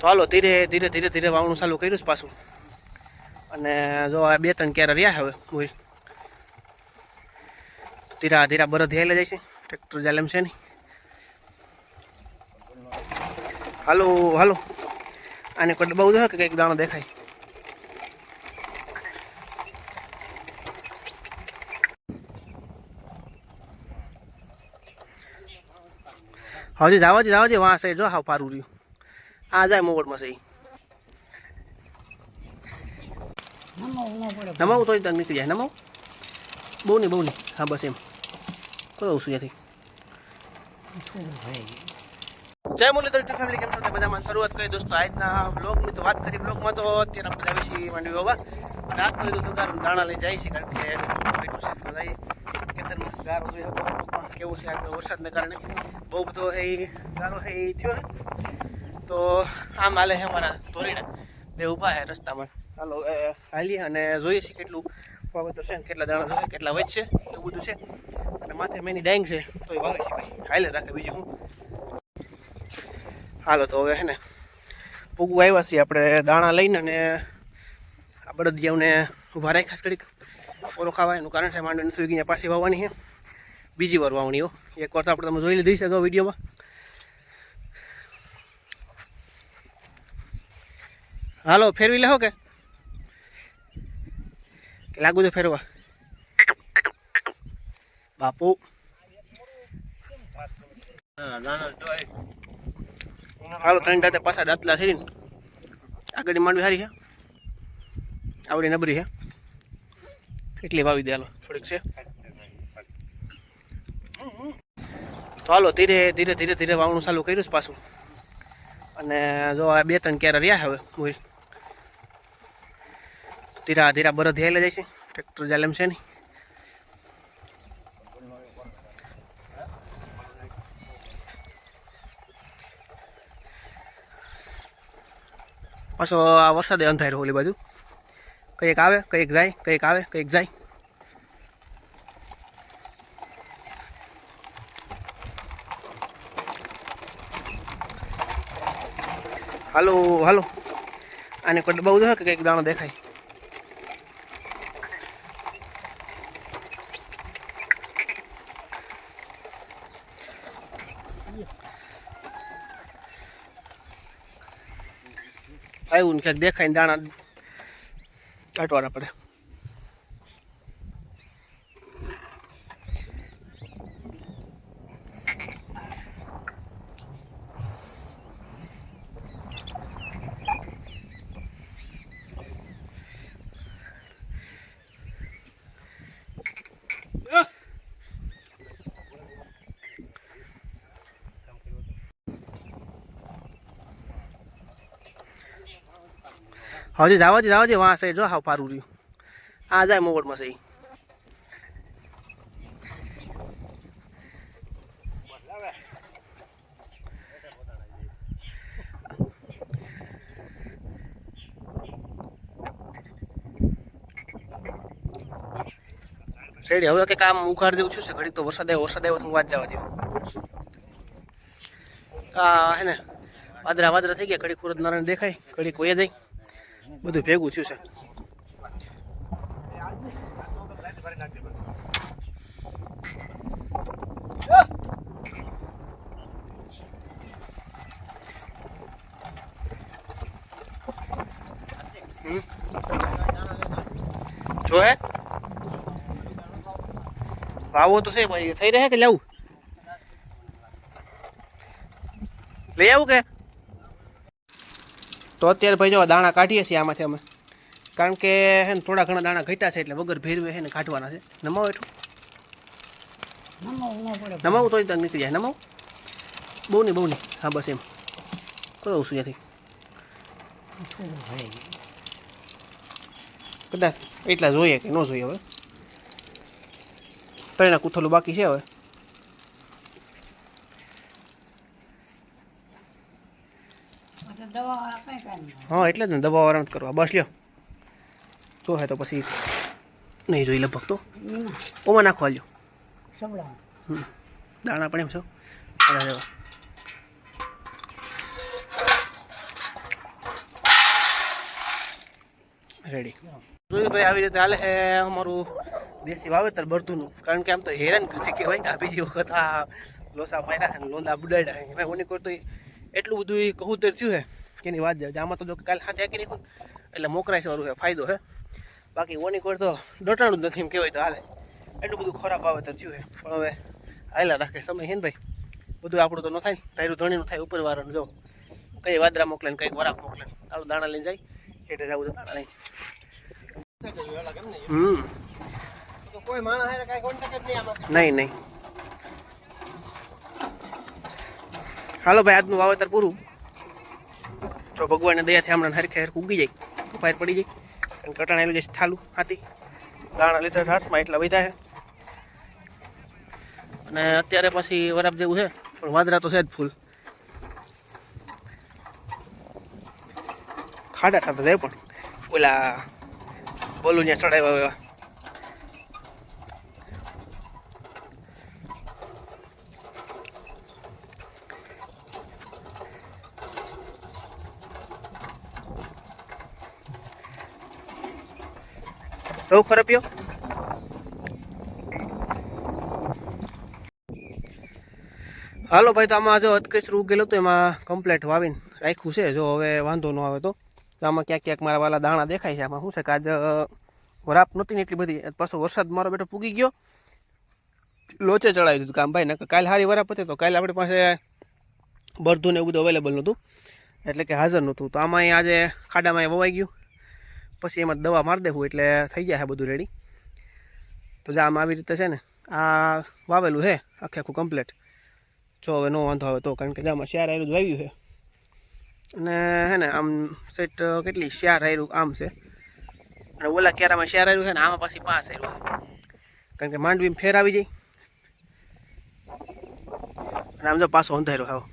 તો હાલો, ધીરે ધીરે ધીરે ધીરે વાવણું ચાલુ કર્યું છે પાછું. અને જો આ બે ત્રણ ક્યારે રહ્યા હવે મૂળ ધીરા ધીરા બરદ હેલે જાય છે. ટ્રેક્ટર ચાલે એમ છે નહીં. હાલો હાલો. આને ડબ્બા ઉધો કે કંઈક દાણો દેખાય. હજી, જાવા જ જાવા જ જો હાવ પારું રહ્યું. આ જાય મોગડમાં સહી. નમાવું તો તને નીકળી જાય. નમાવું? બહુ નહીં બહુ નહીં. હા, બસ એમ. કોઈ ઓછું ત્યાંથી. જય મુરલીધર ટુ ફેમિલી કેમ છો? તે બધામાં શરૂઆત કરી દોસ્તો, આજના બ્લોગની તો વાત કરી બ્લોગમાં તો અત્યારે બધા વિશે માંડવી હોવા. અને આજ કરી તો કારણ દાણા લઈ જાય છે, કારણ કે બેઠું છે, તો ખેતરમાં ગારો જોઈ શકો. કેવું છે આજનો વરસાદને કારણે. બહુ બધો એ ગારો એ થયો. છે તો આમ હાલે છે અમારા ધોરીડા બે ઊભા છે રસ્તામાં. એ હાલીએ અને જોઈએ છીએ કેટલું. વાવેતર છે કેટલા દાણા જોઈએ કેટલા વધશે, એવું બધું છે. અને માથે મેની ડાઈંગ છે, તો એ વાવે છે ભાઈ. હાલે, રાખે બીજું હું. હાલો, તો હવે હે ને પૂગું આવ્યા છીએ આપણે દાણા લઈને અને આ બળદિયાઓને ઊભા રાખી ખાસ કરી ઓરો ખાવા એનું કારણ છે માંડવીને સુઈ ગયા પાછી વાવવાની છે. બીજી વાર વાવણીઓ હો. એક વાર તો આપણે તમે જોઈ લીધી અગાઉ વિડીયોમાં. હાલો, ફેરવી લેહો કે? લાગુ છે ફેરવા? બાપુ. હાલો, ત્રણ દાંતે પાછા દાંતલા થઈ ને આગળની માંડવી સારી છે. આવડી નબરી છે. એટલી વાવી દે હાલો, થોડીક છે. તો હાલો, ધીરે ધીરે ધીરે ધીરે વાવણું ચાલુ કર્યું છે પાછું. અને જો આ બે ત્રણ ક્યારે રહ્યા હવે મૂળ ધીરા ધીરા બરદ હેલે જાય છે. ટ્રેક્ટર જાલેમ છે નહીં. પાછો આ વરસાદે અંધાર્યો ઓલી બાજુ. કંઈક આવે, કંઈક જાય, કંઈક આવે, કંઈક જાય. હાલો હાલો. આને કોઈ બહુ ઉધો કે કંઈક દાણો દેખાય? આવ્યું ને ક્યાંક દેખાય ને દાણા કાઢવાના પડે. હજી જાવા જ જાવા જ વાં જો હાવ પારું રહ્યું આ જાય મોવડમાં સહી રેડી હવે કે આમ ઉઘાડ જેવું છું, ઘડીક તો વરસાદ આવ્યો વરસાદ આવ્યો હું વાત જવા દઉં. હા હે ને વાદરા વાદરા થઈ ગયા, ઘડીક સુરત નારાયણ દેખાય, ઘડીક વયા જાય. બધું ભેગું થયું છે. જો હે. ભાવો તો છે ભાઈ થઈ રહે કે લેવું? લઈ આવું કે? તો અત્યારે ભાઈ જો દાણા કાઢીએ છીએ આમાંથી અમે. કારણ કે હે ને થોડા ઘણા દાણા ઘટ્યા છે એટલે વગર ભેરવે છે ને કાઢવાના છે. નમાવો એટલું. નમાવું તો ત્યાં નીકળી જાય. નમાવું. બહુ નહીં બહુ નહીં. હા બસ એમ. કોઈ ઓછું ત્યાંથી કદાચ એટલા જોઈએ કે ન જોઈએ હવે. ત્રણ કૂથલું બાકી છે હવે. હા એટલે જ ને દવાવાળા નથી કરવા. બસ લ્યો. શું હે તો પછી નહીં જોઈ લગભગ તો. ઓમાં નાખો હાલ્યો દાણા પણ એમ છો? રેડી જોયું ભાઈ આવી રીતે હાલે અમારું દેશી વાવેતર બરતુનું કારણ કે આમ તો હેરાન ગતિ કહેવાય આ બીજી વખત આ લોસા પાયરા લોંદા બુડાડ્યા એમાં કોની કરતો એટલું બધું ઈ કબૂતર થયું છે કે એની વાત જાય. આમાં તો જો કાલે હાથે આકી નાખ્યું એટલે મોકરાય વાળું છે ફાયદો છે બાકી ઓની કોર તો ડટાણું જ નથી એમ કહેવાય તો હાલે. એટલું બધું ખરાબ વાવેતર થયું છે પણ હવે આયલા રાખે સમય છે ને ભાઈ. બધું આપણું તો ન થાય ને. તારું ધણીનું થાય ઉપર વાળાનું જો. કઈ વાદરા મોકલે ને કઈ વરાક મોકલે તારું દાણા લઈને જાય. એટલે જવું તો દાણા લઈને. હમ. કોઈ માણસ કાંઈ નહીં આમાં. નહીં નહીં. હાલો ભાઈ, આજનું વાવેતર પૂરું. જો ભગવાનને દયાથી હમણાં હરખે હરખ ઉગી જાય, બહાર પડી જાય, અને કટાણ આવેલું જશે થાલું, હાથી. દાણા લીધા હાથમાં, એટલા વધ્યા છે. અને અત્યારે પછી વરાપ જેવું છે, પણ વાદરા તો છે જ ફૂલ. ખાડા થતા જાય પણ. ઓલા બોલું ત્યાં ચડાવ્યા એવા તો ખરાપ્યો હાલો ભાઈ, તો આમાં જો અટકેસરું ઉગેલું તો એમાં કમ્પ્લેટ વાવીને રાખ્યું છે. જો હવે વાંધો ન આવે તો. આમાં ક્યાંક ક્યાંક મારા વાલા દાણા દેખાય છે. આમાં શું છે કે આજ વરાપ નહોતી ને એટલી બધી. પાછો વરસાદ મારો બેટો પૂગી ગયો. લોચે ચડાવી દીધું કામ. ભાઈ ને કાલે સારી વરાપ હતી તો કાલે આપણી પાસે બરધું ને એવું બધું અવેલેબલ નહોતું. એટલે કે હાજર નહોતું. તો આમાં આજે ખાડામાં વવાઈ ગયું. પછી એમાં દવા મારી દેવું એટલે થઈ જાય છે બધું રેડી તો જે, આમ આવી રીતે છે ને, આ વાવેલું છે આખે આખું કમ્પ્લેટ જો હવે નો વાંધો આવે તો, કારણ કે જામાં શિયાર આયરું જ વાવ્યું છે અને હે ને, આમ સેટ કેટલી શિયાર આયરું, આમ છે. અને ઓલા ક્યારામાં શિયાર આયરું છે ને, આમાં પાછી પાસ આયરું કારણ કે માંડવી ફેર આવી જાય. અને આમ જો પાછો અંધારો આવો